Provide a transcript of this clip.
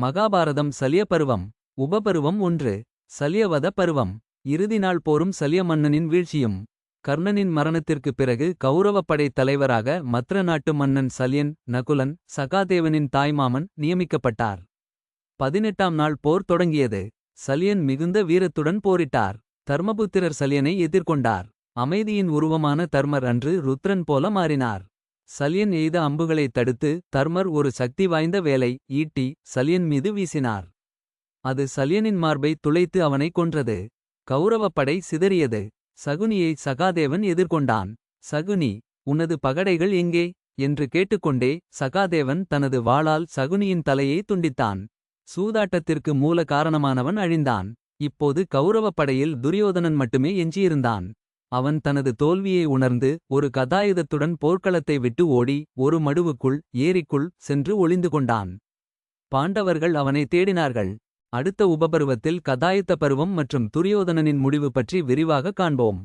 மகாபாரதம் சலிய பருவம் உபபருவம் ஒன்று சலியவத பருவம். இறுதி நாள் போரும் சலிய மன்னனின் வீழ்ச்சியும். கர்ணனின் மரணத்திற்குப் பிறகு கௌரவப் படைத் தலைவராக மத்ர நாட்டு மன்னன் சல்யன் நகுலன் சகாதேவனின் தாய்மாமன் நியமிக்கப்பட்டார். பதினெட்டாம் நாள் போர் தொடங்கியது. சல்யன் மிகுந்த வீரத்துடன் போரிட்டார். தர்மபுத்திரர் சல்யனை எதிர்கொண்டார். அமைதியின் உருவமான தர்மர் அன்று ருத்ரன் போல மாறினார். சல்யன் எய்த அம்புகளைத் தடுத்து தர்மர் ஒரு சக்தி வாய்ந்த வேலை ஈட்டி சல்யன் மீது வீசினார். அது சல்யனின் மார்பை துளைத்து அவனை கொன்றது. கௌரவப் படை சிதறியது. சகுனியை சகாதேவன் எதிர்கொண்டான். சகுனி உனது பகடைகள் எங்கே? என்று கேட்டுக்கொண்டே சகாதேவன் தனது வாளால் சகுனியின் தலையை துண்டித்தான். சூதாட்டத்திற்கு மூல காரணமானவன் அழிந்தான். இப்போது கௌரவப் படையில் துரியோதனன் மட்டுமே எஞ்சியிருந்தான். அவன் தனது தோல்வியை உணர்ந்து ஒரு கதாயுதத்துடன் போர்க்களத்தை விட்டு ஓடி ஒரு மடுவுக்குள் ஏரிக்குள் சென்று ஒளிந்து கொண்டான். பாண்டவர்கள் அவனை தேடினார்கள். அடுத்த உபபருவத்தில் கதாயுத்த பருவம் மற்றும் துரியோதனனின் முடிவு பற்றி விரிவாக காண்போம்.